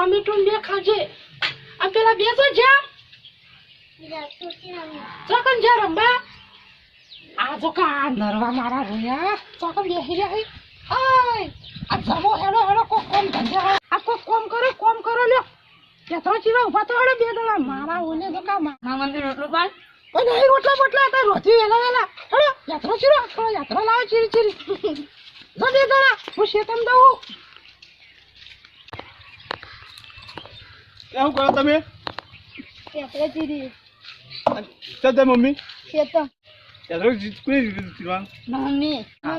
Tomato બે ખાજે. આ પેલા બે તો જા. ચોકન જા રંબા આ જો કા નરવા મારા રોયા. ચોકન બેસી હે આય આ જમો હેડો હેડો કોક કોમ ધંધા આ કોક કોમ કરો કોમ કરો લ્યો. યાત્રા ચીવા ઊભા તો હેડો બે દડા. મારા ઓલે તો કા મારા મંદિર રોટલો પાડ પણ નહીં રોટલા બોટલા હતા રોટી વેલા વેલા. હેડો યાત્રા ચીરો થોડો યાત્રા લાવો ચીરી ચીરી. જો બે દડા હું શેતમ દઉં. શું કરો તમે? ચાલ મમ્મી.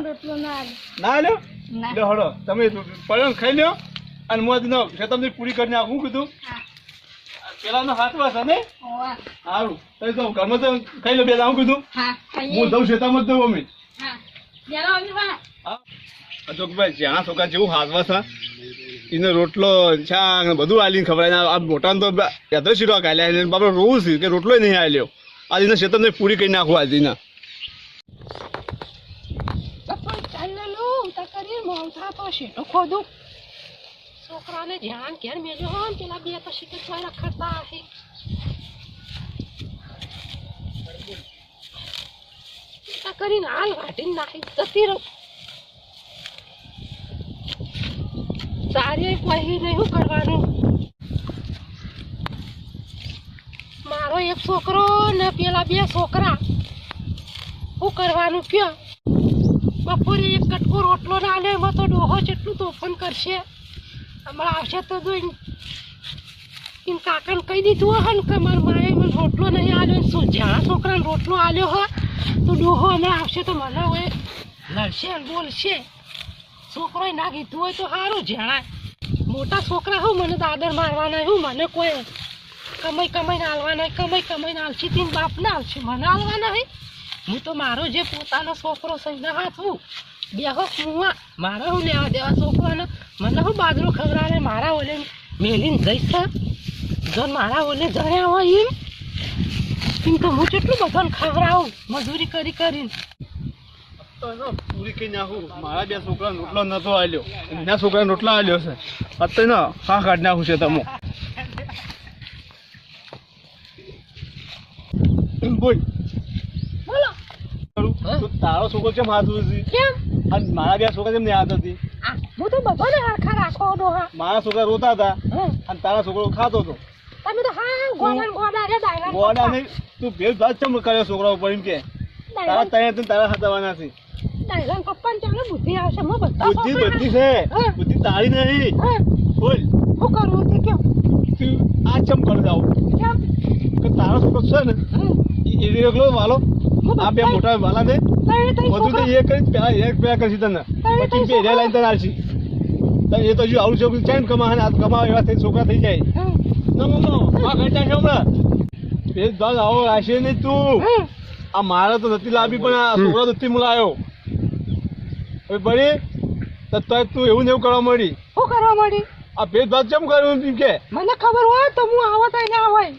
રોટલો ના ના લ્યો ના. હળો તમે પડ્યો ખાઈ લ્યો. અને મોજ નો તમને પૂરી કરીને આવું કીધું. હા. પેલાનો હાથ વાસ ને? સારું તમે તો ઘરમાં તો ખાઈ લો બે આવું કીધું. હું દઉં શેતામાં જ દઉં મમ્મી હા. અશોકભાઈ જ્યાં છોકરા જેવું હાથવા છે એને રોટલો, શાક ને બધું આલીને ખવડાવીને આ મોટા તો યાત્રા શીરો કાલ્યા એને બાપડે રોવું છે કે રોટલો નહીં આલ્યો. આજે એને શેતમને પૂરી કરી નાખું આજે એના. છોકરાને ધ્યાન ઘેર મેલ્યો હોય પેલા બે તો શીખે ચોય રખડતા હશે કરીને હાલ વાટીને નાખી જતી રહું. કોઈ નહીં શું કરવાનું? મારો એક છોકરો ને પેલા બે છોકરા. શું કરવાનું કયો? બપોરે એક કટકો રોટલો ના લે, એમાં તો ડોહો જેટલું તોફાન કરશે. હમણાં આવશે તો જોઈને. એમ કાકાને કહી દીધું હોય ને કે મારા માએ મને રોટલો નહીં આવ્યો ને શું જ્યાં છોકરાને રોટલો આવ્યો હોય તો ડોહો હમણાં આવશે તો મને હવે લડશે બોલશે. છોકરોએ ના કીધું હોય તો સારું જણાય. મોટા છોકરા હું મને દાદર મારવાના, હું મને કોઈ કમાઈ કમાઈને હાલવાના, કમાઈ કમાઈને હાલશી તીન બાપને હાલશે, મને હાલવાના હે. હું તો મારો જે પોતાનો છોકરો એને હાથવું બેહો કુવા, મારે હું લેવા દેવા છોકરાને. મને હું બાજરો ખવડાવે, મારા ઓલે મેલીને જઈશ. જો મારા ઓલે જણ્યા હોય એમ. એમ તો હું કેટલું બધાને ખવડાવું, મજૂરી કરી કરીને. પૂરી કરી નાખું મારા બે છોકરા રોટલો નતો આલ્યો. એના છોકરા રોટલો આલ્યો છે. અત્યારે ના હા કાઢી નાખું છે તમે. બોલ. તારો છોકરો કેમ હાથ કેમ? અને મારા બે છોકરા કેમ નહીં હાથ હતી હું તો હરખા મારા છોકરા રોતા હતા અને તારા છોકરો ખાતો હતો. તમે તો હા ગોડા ગોડા રે દાયરા ગોડા નહીં તું ભેદ ભાત ચમ કર્યો છોકરા ઉપર એમ કે? તારા તૈયાર તારા હાથવાના છે. દાયરા પપ્પાને ચાલે બુદ્ધિ આવશે હું બધા બુદ્ધિ બધી છે. બુદ્ધિ તારી નહીં. બોલ. શું કરવું તે કયો તું આ ચમ કરી જાવ કેમ? કે તારો છોકરો છે ને. એ એકલો વાલો. આ બે મોટા વાલા છે. બધું તો એ કરી પેલા એક પેલા કરશે તને. પછી બે રે લાઈન તને તને એ તો જો આવું છોકરું ચાઈન કમા અને આ કમાવા એવા થઈ છોકરા થઈ જાય. ના મમ્મો આ ઘટા છે હમણાં. ભેદ ભાગ આવો રાશે નહીં તું. આ મારે તો નથી લાવી પણ આ છોકરા નથી મુલાયો. હવે બળી તો તું એવું ને એવું કરવા મળી શું કરવા મળી આ ભેદભાવ કેમ કર્યું એમ કે? મને ખબર હોય તો હું આવો તો ના હોય.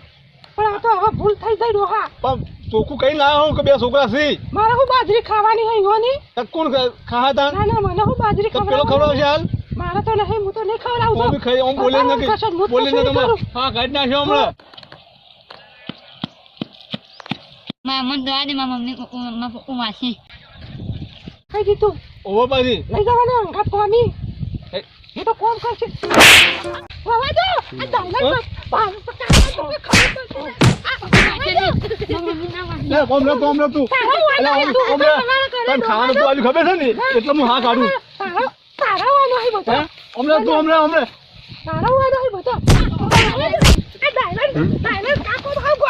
પણ આ તો હવે ભૂલ થઈ જાય ડોહા. પણ ચોખ્ખું કઈ ના હું કે બે છોકરા છે? મારે હું બાજરી ખાવાની હોય હોની તો કોણ ખાહા તા ના ના મને હું બાજરી તો પેલો ખબર ખવડાવશે હાલ? મારે તો નહીં હું તો નહીં ખવડાવું તો. બી ખાઈ ઓમ બોલે ન હું બોલે ન. કરું. હા કાઢી નાખ્યો હમણાં. મારા મને દવા દે મમ્મી ઉમાસી. કઈ દીધું ઓવો પાછી લઈ જવાના અંગાત કોમી એ, તો કોમ કરશે રવા દો આ દાયલા પાવ પકાવા તો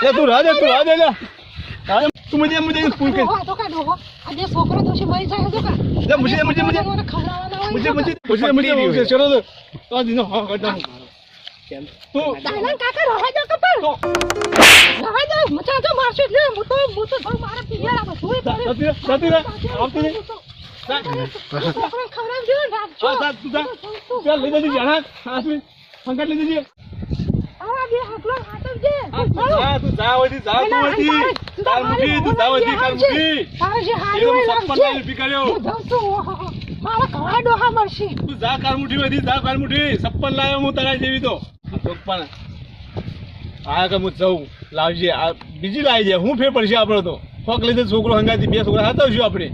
લે તું હોય, તું દે. તું મુજે મુજે સ્કૂલ કે આજે છોકરો તો છે મરી જાય તો કા? લે મુજે મુજે મુજે. મને મુજે મુજે મુજે મુજે મુજે ચલો તો તો આ હા કાઢ તું દાયલા કાકા રહા દો કપર તો રહા મચા તો મારશે એટલે હું તો હું તો ભાવ મારા પિયાળા બધું જતી જતી રહે. આવતી રહે. છોકરો ખવડાવજો રાખજો. તું જા. લઈ જજે જણા સંકટ લઈ જજે. સપ્પન લાવ્યો હું તારા જેવી તો. પણ આ કે હું જઉં લાવજે. આ બીજી લાવી જાય હું ફેર પડશે આપણો તો. ફોક લીધે છોકરો હંગાતી બે છોકરા હતા શું આપણે